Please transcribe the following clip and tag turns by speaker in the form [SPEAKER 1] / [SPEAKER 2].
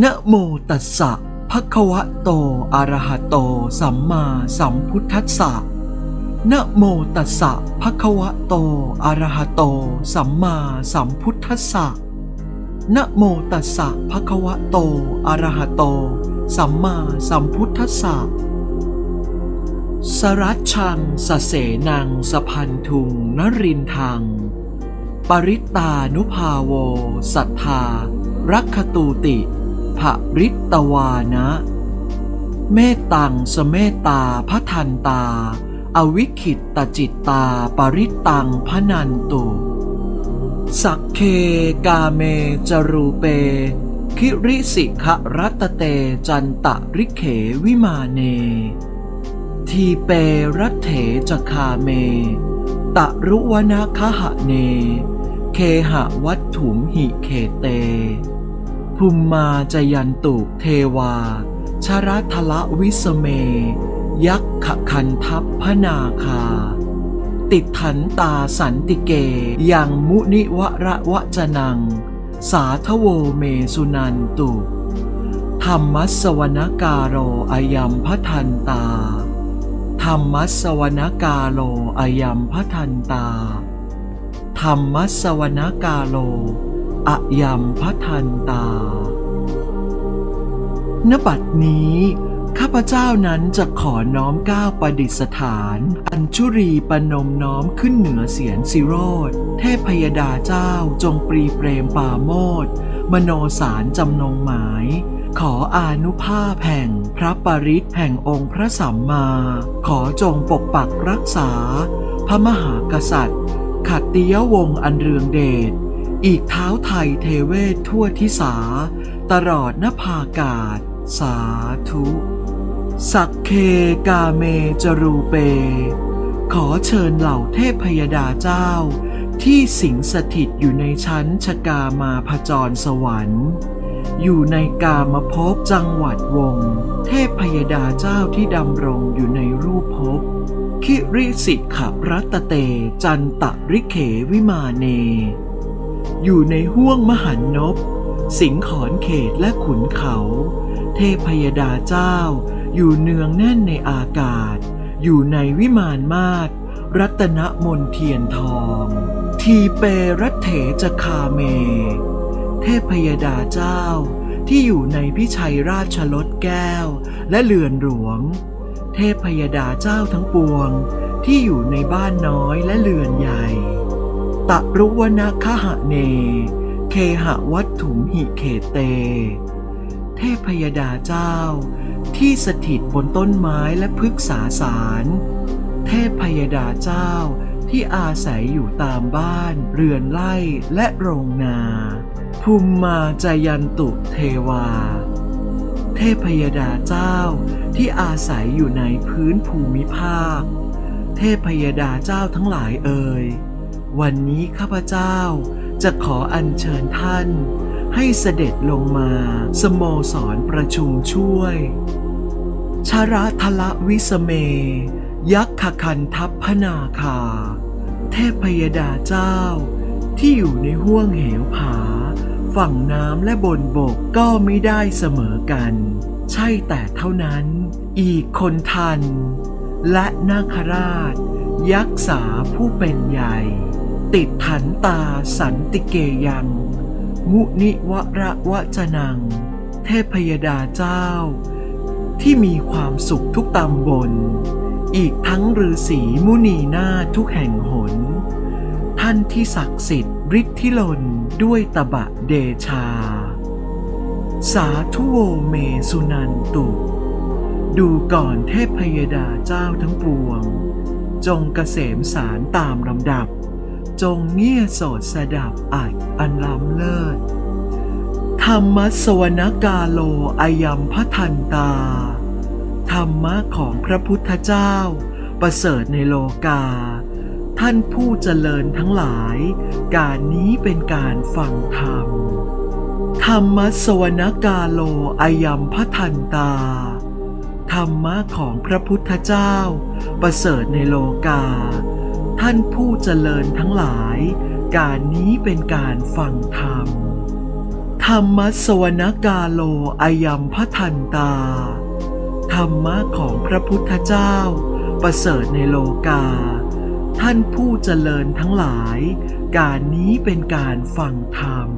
[SPEAKER 1] นะโมตัสสะภะคะวะโตอะระหะโต สัมมาสัมพุทธัสสะนะโมตัสสะภะคะวะโตอะระหะโต สัมมาสัมพุทธัสสะนะโมตัสสะภะคะวะโตอะระหะโต สัมมาสัมพุทธัสสะสรัชชังสเสนังสพันทุงนรินทัง ปริตตานุภาโว สัทธา รักขตูติ ภริตตวานะ เมตตังสเมตตาพระทันตา อวิคิตตจิตตาปริตตังพนันตุสักเคกาเมจรูเป คิริสิขรัตเตจันตะริเขวิมาเน ทีเปรัตเถจคาเม ตะรุวนาคหะเน เคหะวัตถุมหิเคเต ภูมมาจยันตุเทวา ชรัทละวิสเม ยักขคันทัพพนาคา ติดถันตาสันติเกยังมุนิวระวะจนัง สาทโวเมสุนันตุ ธรรมัสวนาการโรอายัมพทันตา ธรรมัสวนาการโลอายัมพทันตา ธรรมัสวนาการโล อายัมพทันตา ณ บัดนี้ ข้าพเจ้านั้นจะขอน้อมก้าวประดิษฐาน อัญชุรีปนมน้อมขึ้นเหนือเสียนสิโรธเทพพยดาเจ้าจงปรีเปรมปาโมดมโนสารจำนงหมาย ขออานุภาพแห่งพระปริศแห่งองค์พระสัมมา ขอจงปกปักรักษา พระมหากษัตริย์ ขัตติยวงศ์อันเรืองเดช อีกเท้าไทยเทเวศทั่วทิสา ตลอดนภากาศ สาธุ สักเคกาเมจรูเป ขอเชิญเหล่าเทพพยดาเจ้า ที่สิงสถิตอยู่ในชั้นชกามาพจรสวรรค์ อยู่ในกามภพจังหวัดวง เทพพยดาเจ้าที่ดำรงอยู่ในรูปภพคิริสิกขรัตเตจันตะริเขวิมาเน อยู่ในห้วงมหันนบ สิงขอนเขตและขุนเขา เทพยดาเจ้า อยู่เนืองแน่นในอากาศ อยู่ในวิมานมาศรัตนมนเทียนทอง ทีเปรัตเถจคาเม เทพยดาเจ้า ที่อยู่ในพิชัยราชลดแก้ว และเรือนหลวง เทพพยดาเจ้าทั้งปวง ที่อยู่ในบ้านน้อยและเรือนใหญ่ ตะรุวนาคหะเน เคหะวัตถุมหิเขเต เทพพยดาเจ้า ที่สถิตบนต้นไม้และพฤกษาสาร เทพพยดาเจ้าที่อาศัยอยู่ตามบ้าน เรือนไร่และโรงนา ภูมิมาจายันตุเทวา เทพพยดาเจ้าที่อาศัยอยู่ในพื้นภูมิภาค เทพพยดาเจ้าทั้งหลายเอ่ย วันนี้ข้าพเจ้าจะขออัญเชิญท่าน ให้เสด็จลงมาสโมสรประชุมช่วย ชราทละวิสเม ยักขคันทัพพนาคา เทพพยดาเจ้า ที่อยู่ในห้วงเหวผา ฝั่งน้ำและบนบกก็ไม่ได้เสมอกัน ใช่แต่เท่านั้น อีกคนทัน และนาคราช ยักษาผู้เป็นใหญ่ ติดถันตาสันติเกยัง มุนิวระวะจนัง เทพพยดาเจ้า ที่มีความสุขทุกตำบล อีกทั้งฤาษีมุนีนาทุกแห่งหน ท่านที่ศักดิ์สิทธิ์ฤทธิลนด้วยตบะเดชา สาธุโวเมสุนันตุ ดูก่อนเทพพยดาเจ้าทั้งปวง จงเกษมสารตามลำดับ จงเงี่ยโสดสดับอัดอันล้ำเลิศ ธรรมสวนกาโลอายัมพทันตา ธรรมะของพระพุทธเจ้า ประเสริฐในโลกา ท่านผู้เจริญทั้งหลาย การนี้เป็นการฟังธรรม ธรรมสวนกาโลอายัมพทันตา ธรรมะของพระพุทธเจ้า ประเสริฐในโลกา ท่านผู้เจริญทั้งหลาย การนี้เป็นการฟังธรรม ธรรมสวนกาโลอายัมพทันตา ธรรมะของพระพุทธเจ้า ประเสริฐในโลกา ท่านผู้เจริญทั้งหลาย การนี้เป็นการฟังธรรม